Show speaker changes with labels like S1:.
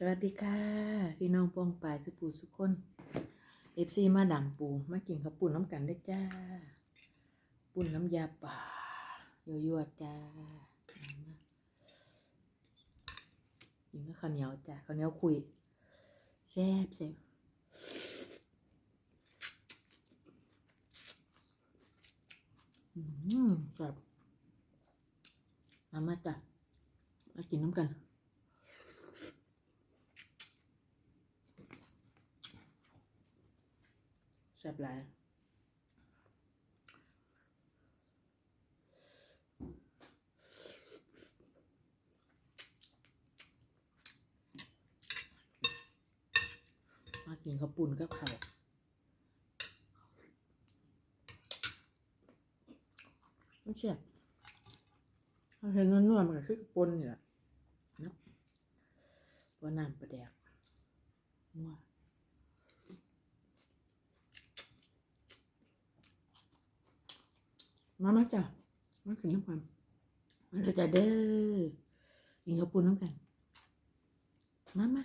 S1: สวัสดีค่ะ พี่น้องปองปายสุปูสุกคนเอฟซีมาดังปูมากินข้าวปุ่นน้ำกันได้จ้าปุ่นน้ำยาป่ายั่วๆจ้ากินก็ข้าวเหนียวจ้าข้าวเหนียวคุยแซ่บแซ่บอืมแบบมามาจ้ะมากินน้ำกัน แซ่บหลายมากินข้าวปุ่นกับข้าวไม่ใช่เราเห็นนวลๆมันก็คือปนนี่แหละนะว่าน้ำประแดกนัว มามาจ้ะมาขึ้นน้ำกันมาเลยจ้ะเด้อกินข้าวปุ้นน้ำกัน มามา